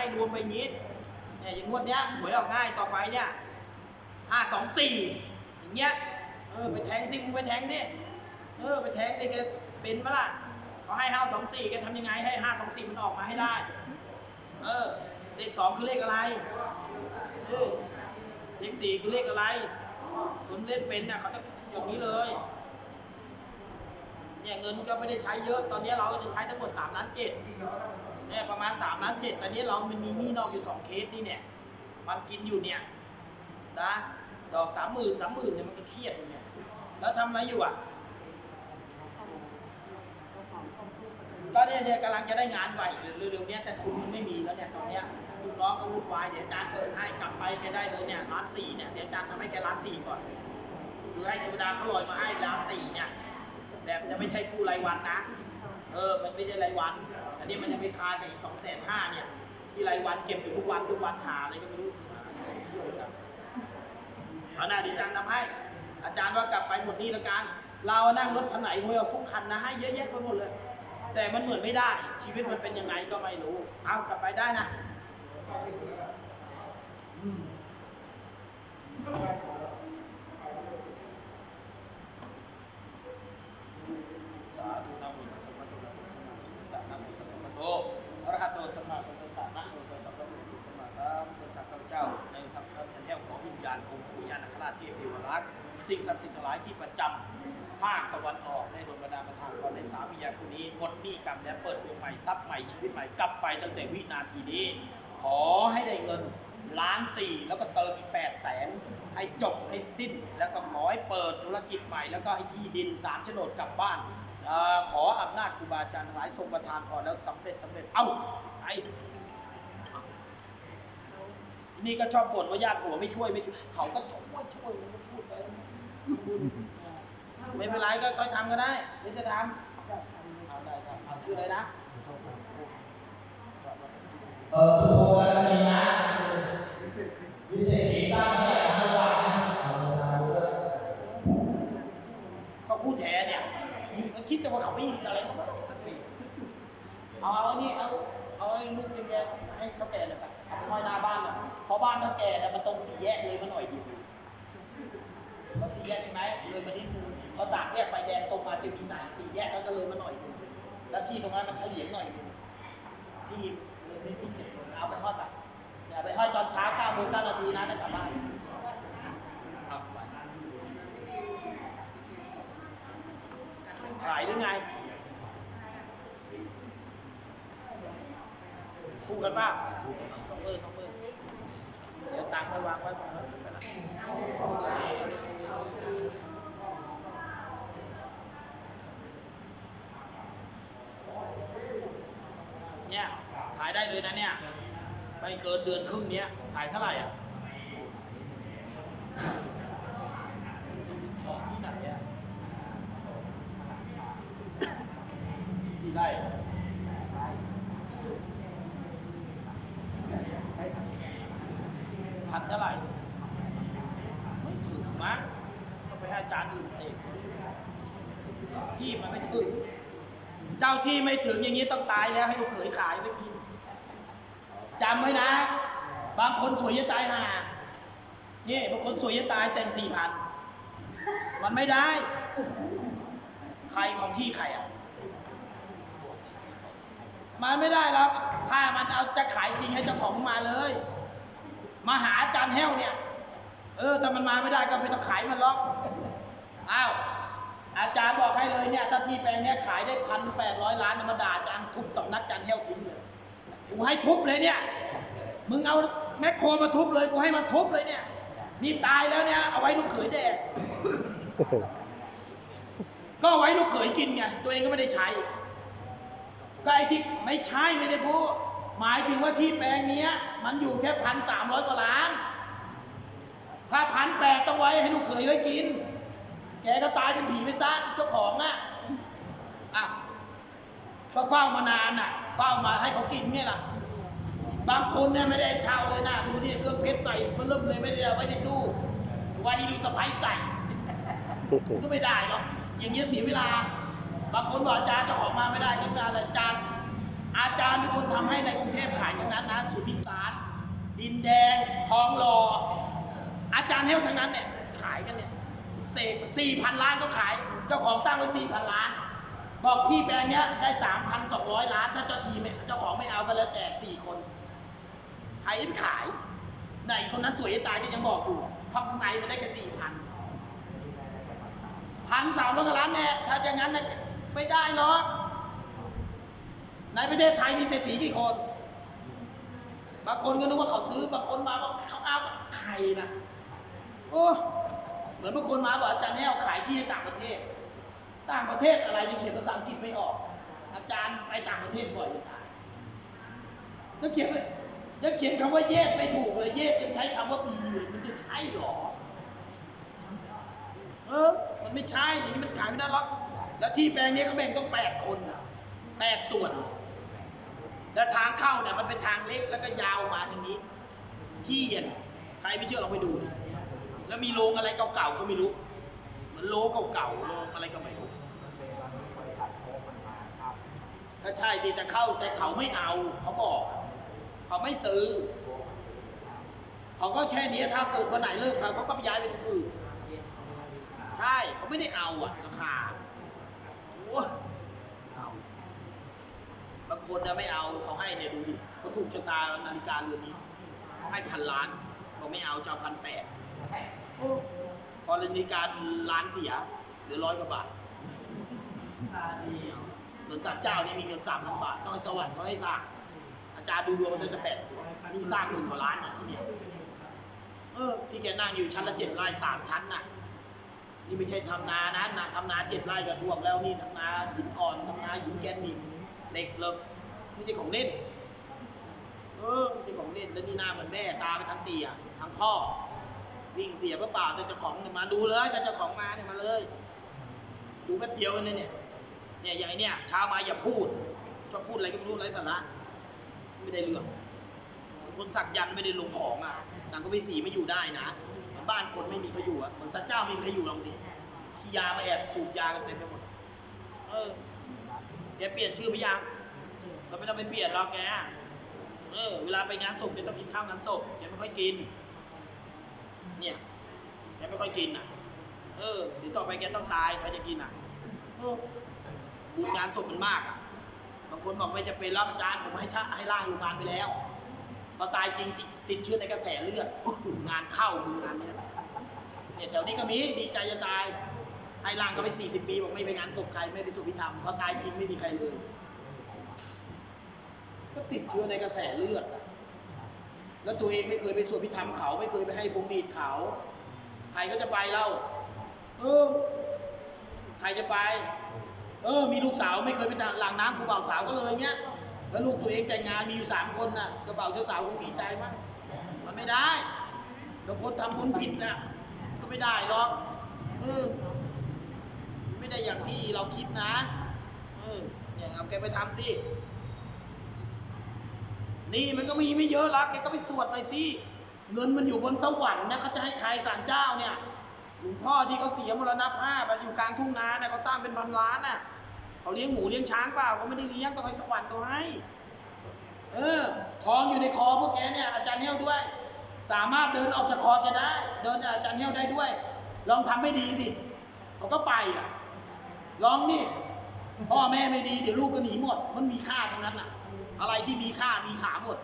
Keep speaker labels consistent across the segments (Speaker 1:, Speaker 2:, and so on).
Speaker 1: ให้รวมไปอย่างนี้เนี่ยอย่างงวดเนี้ยหวยออกง่ายต่อไปเนี่ยห้าสองสี่อย่างเงี้ยเออไปแทงดิมึงไปแทงดิเออไปแทงดิแกเป็นปะล่ะเขาให้ห้าสองสี่แกทำยังไงให้ห้าสองสี่มันออกมาให้ได้ เออเลขสองคือเลขอะไรเออเลขสี่คือเลขอะไรคนเล่นเป็นน่ะเขาจะอย่างนี้เลยเนี่ยเงินก็ไม่ได้ใช้เยอะ ตอนนี้เราก็จะใช้ทั้งหมด3ล้านเจ็ด เนี่ยประมาณ3ล้านเจ็ดตอนนี้เรามันมีหนี้นอกอยู่สองเคสนี่เนี่ย มันกินอยู่เนี่ยนะดอกสามหมื่นสามหมื่นเนี่ยมันก็เครียดอยู่เนี่ย แล้วทำอะไรอยู่อะก็เนี่ยเนี่ยกำลังจะได้งานใหม่เร็วๆเนี้ยแต่ทุนมันไม่มีแล้วเนี่ยตอนเนี้ยลูกน้องก็วุ่นวายเดี๋ยวอาจารย์เปิดให้กลับไปแกได้เลยเนี่ยล้านสี่เนี่ยเดี๋ยวอาจารย์ทำให้แกล้านสี่ก่อนคือให้เทวดาเขาลอยมาให้ล้านสี่เนี่ยแบบจะไม่ใช่กู้รายวันนะ เออ มันไม่ใช่รายวัน อันนี้มันยังไม่คากับอีกสองแสนห้าเนี่ย ที่รายวันเก็บอยู่ทุกวันทุกวันหาอะไรก็ไม่รู้เอาหน้าดีจังทำให้ อาจารย์ว่ากลับไปหมดนี่ละกัน เรานั่งรถคันไหนหวยกทุกคันนะให้เยอะแยะไปหมดเลย แต่มันเหมือนไม่ได้ ชีวิตมันเป็นยังไงก็ไม่รู้ เอากลับไปได้นะายที่ประจำภาคตะวันออกในดวงบรรดาประทานพรในสามียาคนนี้หมดหนี้กรรมและเปิดดวงใหม่ทรัพย์ใหม่ชีวิตใหม่กลับไปตั้งแต่วินาทีนี้ ขอให้ได้เงินล้านสี่แล้วก็เติมอีกแปดแสนให้จบให้สิ้นแล้วก็ขอให้เปิดธุรกิจใหม่ แล้วก็ให้ที่ดินสามโฉนดกลับบ้านอ่อขออำนาจครูบาอาจารย์หลายทรงประทานพรแล้วสำเร็จสำเร็จเอ้าไอ้นี่ก็ชอบบ่นว่าญาติผัวไม่ช่วยไม่ช่วยเขาก็ช่วยช่วยพูดไป ไม่เป็นไรก็ค่อยทำก็ได้เดี๋ยวจะทำเอาได้ครับเอาชื่ออะไรนะ
Speaker 2: เออสุโขทัยนะวิเศษศรีสร้างเนี่ยทั้งวันนะเอาเวลาด้วย
Speaker 1: เขาพูดแท้เนี่ยมันคิดแต่ว่าเขาไม่มีอะไรเขาก็เอาเอาไอ้นี่เอาเอาไอ้ลูกแดงๆให้เขาแก่เลยไปเอาไปห้อยหน้าบ้านน่ะเพราะบ้านเขาแก่แต่ยมันตรงสี่แยกเลยมาหน่อยเดียว เขาสี่แยกใช่ไหมเลยมานิดนึงเขาสามแยกไฟแดงตรงมาจะมีสามสี่แยกแล้วก็เลยมาหน่อยนึงแล้วที่ตรงนั้นมันเฉลี่ยหน่อยนึงพี่เลยไม่ทิ้งเก็บเลยเอาไปห้อยไปอย่าไปห้อยตอนเช้าเก้าโมงเก้านาทีนะแล้วกลับบ้านเอาไปขายหรือไงคู่กันป่ะต้องมือต้องมือเดี๋ยวตังค์ไปวางไว้ก่อนนะไปละเนี่ย ขาย ได้เลยนะเนี่ยไม่เกินเดือนครึ่งเนี้ยขายเท่าไหร่อะที่ไหนอะที่ได้พันเท่าไหร่ไม่ถึงมั้งก็ไปให้อาจารย์อื่นเสกที่มันไม่ถึง เจ้าที่ไม่ถึงอย่างนี้ต้องตายแล้วให้ลูกเขยขายไปกิน จำไว้นะ บางคนสวยจะตายห่านี่บางคนสวยจะตายแต่งสี่พันมันไม่ได้ ใครของที่ใครอะ มันไม่ได้หรอกถ้ามันเอาจะขายจริงให้เจ้าของมาเลย มาหาอาจารย์แห้วเนี่ย เออแต่มันมาไม่ได้ก็ไม่ต้องขายมันหรอกอ้าวอาจารย์บอกให้เลยเนี่ยถ้าที่แปลงเนี้ยขายได้พันแปดร้อยล้านเนี่ยมดาอาจารย์ทุบสำนักอาจารย์แห้วทิ้งเลย กูให้ทุบเลยเนี่ย มึงเอาแมคโครมาทุบเลย กูให้มันทุบเลยเนี่ย นี่ตายแล้วเนี่ย เอาไว้ลูกเขยแดก ก็เอาไว้ลูกเขยกินไง ตัวเองก็ไม่ได้ใช้ ก็ไอ้ที่ไม่ใช่ไม่ได้พูดหมายถึงว่าที่แปลงเนี้ย มันอยู่แค่พันสามร้อยกว่าล้าน ถ้าพันแปดต้องไว้ให้ลูกเขยไว้กิน แกก็ตายเป็นผีไปซะเจ้าของน่ะอะก็เฝ้ามานานน่ะ เฝ้ามาให้เขากินเนี่ยล่ะ บางคนเนี่ยไม่ได้เช่าเลยนะดูนี่เครื่องเพชรใส่มันเริ่มเลยไม่ได้เอาไว้ในตู้ไว้ลูกสะพ้ายใส่ก็ไม่ได้หรอกอย่างเงี้ยเสียเวลา บางคนบอกอาจารย์จ้าขอมาไม่ได้ก็ไม่ได้อาจารย์ อาจารย์เป็นคนทำให้ในกรุงเทพขายทั้งนั้นนะสุทธิดินแดงทองหล่ออาจารย์เฮลทั้งนั้นเนี่ยขายกันเนี่ยเสกสี่พันล้านก็ขาย เจ้าของตั้งไว้สี่พันล้าน บอกพี่แปลงเนี้ยได้สามพันสองร้อยล้าน ไม่เอาก็แต่สี่คนใครจะขายไหนคนนั้นตัวจะตายก็ยังบอกอยู่เพราะข้างในมันได้แค่สี่พันพันสามร้อยล้านเนี่ยถ้าอย่างนั้นไม่ได้หรอกในประเทศไทยมีเศรษฐีกี่คน บางคนก็นึกว่าเขาซื้อบางคนมาบอกเขาเอาใครนะโอ้เหมือนบางคนมาบอกอาจารย์แนวขายที่ต่างประเทศ ต่างประเทศอะไรที่เขียนภาษาอังกฤษไม่ออก อาจารย์ไปต่างประเทศบ่อยจะตาย แล้วเขียนไปแล้วเขียนคำว่าเยสไม่ถูกเลยเยสยังใช้คำว่าบีเลยมันจะใช่หรอเออ มันไม่ใช่อย่างนี้มันขายไม่ได้หรอกแล้วที่แปลงนี้เขาแบ่งต้องแปดคนน่ะแปดส่วน แล้วทางเข้าเนี่ยมันเป็นทางเล็กแล้วก็ยาวมาอย่างนี้ที่อะใครไม่เชื่อลองไปดู แล้วมีโรงอะไรเก่าๆก็ไม่รู้เหมือนโรงเก่าๆโรงอะไรก็ไม่รู้ก็ใช่ที่จะเข้าแต่เขาไม่เอาเขาบอก เขาไม่ซื้อเขาก็แค่นี้ถ้าเกิดวันไหนเลิกเขาเขาก็ไปย้ายไปที่อื่นใช่เขาไม่ได้เอาอะราคาโอ้เอาบางคนนะไม่เอาเขาให้เนี่ยดูดิเขาถูกชะตานาฬิกาเรือนนี้เขาให้พันล้านเขาไม่เอาจะเอาพันแปดพอนาฬิกาล้านเสียเหลือร้อยกว่าบาทเหมือนสัตว์เจ้านี่มีเงินสามพันบาทต้องสวรรค์เขาให้สร้าง อารดูดวงมันจะแปดนี่สร้างหมื่นกว่าล้านอะที่เนี่ยเออพี่แกนั่งอยู่ชั้นละเจ็ดไร่สามชั้นน่ะ นี่ไม่ใช่ทำนานะนาทำนาเจ็ดไร่ก็ท่วมแล้วนี่ทำนาหินอ่อนทำนาหินแกนนิกเหล็กเหลิกไม่ใช่ของเล่น เออไม่ใช่ของเล่นแล้วนี่หน้าเหมือนแม่ตาไปทั้งเตียทั้งพ่อวิ่งเสียเปล่าๆแต่เจ้าของเนี่ยมาดูเลยแต่เจ้าของมาเนี่ยมาเลยดูแป๊บเดียวเลยเนี่ยเนี่ยอย่างเนี่ยเช้ามาอย่าพูดชอบพูดอะไรก็ไม่รู้ไร้สาระ ไม่ได้เรื่องคนสักยันต์ไม่ได้ลงของอะนางก็ไปสีไม่อยู่ได้นะบ้านคนไม่มีใครอยู่อะเหมือนสัตเจ้าไม่มีใครอยู่ลองดิที่ยามาแอบสูบยากันเต็มไปหมด เออแกเปลี่ยนชื่อไปยังเราไม่ต้องไปเปลี่ยนหรอกแกเออเวลาไปงานศพแกต้องกินข้าวงานศพแกไม่ค่อยกิน เนี่ยแกไม่ค่อยกินอะ เออเดี๋ยวต่อไปแกต้องตายใครจะกินอะเออบุญงานศพมันมากอะ บางคนบอกไม่จะเป็นรับอาจารย์ผมให้ชะให้ร่างโรงพยาบาลไปแล้วพอตายจริงติดเชื้อในกระแสเลือดงานเข้ามืองานเนี้ยเนี่ยแถวนี้ก็มีดีใจจะตายให้ร่างก็ไป40ปีบอกไม่ไปงานศพใครไม่ไปสุพิธรรมพอตายจริงไม่มีใครเลย ก็ติดเชื้อในกระแสเลือดแล้วตัวเองไม่เคยไปสวดพิธรรมเขา ไม่เคยไปให้พงดีดเขา ใครก็จะไปเล่าเออใครจะไป เออ มีลูกสาวไม่เคยไปหลังน้ำครูบ่าวสาวก็เลยเงี้ย แล้วลูกตัวเองแต่งงานมีอยู่สามคนน่ะเจ้าบ่าวเจ้าสาวคงดีใจมั้งมันไม่ได้เราคนทำบุญผิดน่ะ ก็ไม่ได้หรอกเออไม่ได้อย่างที่เราคิดนะเออเนี่ยเอาแกไปทำสินี่มันก็มีไม่เยอะหรอกแกก็ไปสวดหน่อยสิเงินมันอยู่บนสวรรค์นะเขาจะให้ใครศาลเจ้าเนี่ย หลวงพ่อที่เขาเสียมรณภาพอะอยู่กลางทุ่งนาเนี่ยเขาสร้างเป็นพันล้านน่ะเขาเลี้ยงหมูเลี้ยงช้างเปล่าเขาไม่ได้เลี้ยงต้องให้สวรรค์ตัวให้ เออทองอยู่ในคอพวกแกเนี่ยอาจารย์เหี้ยวด้วย สามารถเดินออกจากคอแกได้ เดินอาจารย์เหี้ยวได้ด้วย ลองทำไม่ดีสิเขาก็ไปอะ ลองนี่พ่อแม่ไม่ดีเดี๋ยวลูกก็หนีหมด มันมีค่าทั้งนั้นอะ อะไรที่มีค่ามีขาหมด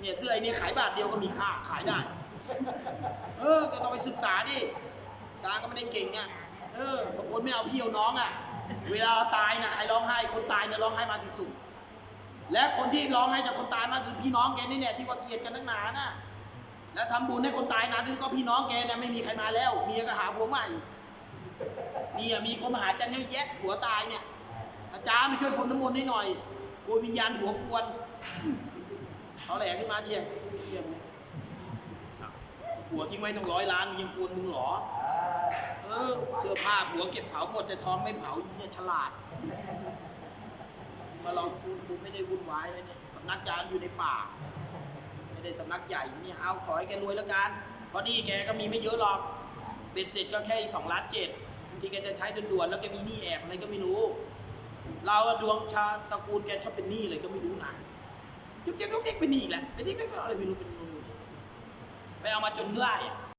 Speaker 1: เนี่ยเสื้อไอ้นี่ขายบาทเดียวก็มีค่าขายได้ เออก็ต้องไปศึกษาดิ ตาก็ไม่ได้เก่งอะเออบางคนไม่เอาพี่เอาน้องอะ เวลาเราตายนะใครร้องไห้ คนตายเนี่ยร้องไห้มาที่สุด และคนที่ร้องไห้จากคนตายมาคือพี่น้องแกนี่เนี่ยที่ว่าเกลียดกันนักหนาน่ะ แล้วทำบุญให้คนตายนะที่ก็พี่น้องแกเนี่ยไม่มีใครมาแล้วเมียก็หาผัวใหม่เมียมีคนมาหาจันเนี่ยแยะผัวตายเนี่ย อาจารย์มาช่วยพรมน้ำมนต์ให้หน่อยกลัววิญญาณผัวกวนเขาแหลกขึ้นมาเชียเชียมึงผัวทิ้งไว้ต้องร้อยล้านยังกวนมึงหรอ เออเสื้อผ้าผัวเก็บเผาหมดแต่ท้องไม่เผาอีเนี่ยฉลาด มาลองคูณคูไม่ได้วุ่นวายเลยเนี่ยสำนักอาจารย์อยู่ในป่า ไม่ได้สำนักใหญ่เนี่ยเอาขอให้แกรวยแล้วกันเพราะนี่แกก็มีไม่เยอะหรอกเบ็ดเสร็จก็แค่สองล้านเจ็ดที่แกจะใช้ด่วนๆแล้วแกมีหนี้แอบอะไรก็ไม่รู้ เราดวงชาตระกูลแกชอบเป็นหนี้เลยก็ไม่รู้นะยุกยิกยุกยิกเป็นหนี้แหละเป็นหนี้ก็อะไรไม่รู้เป็นนู่นไปเอามาจนไล่อะ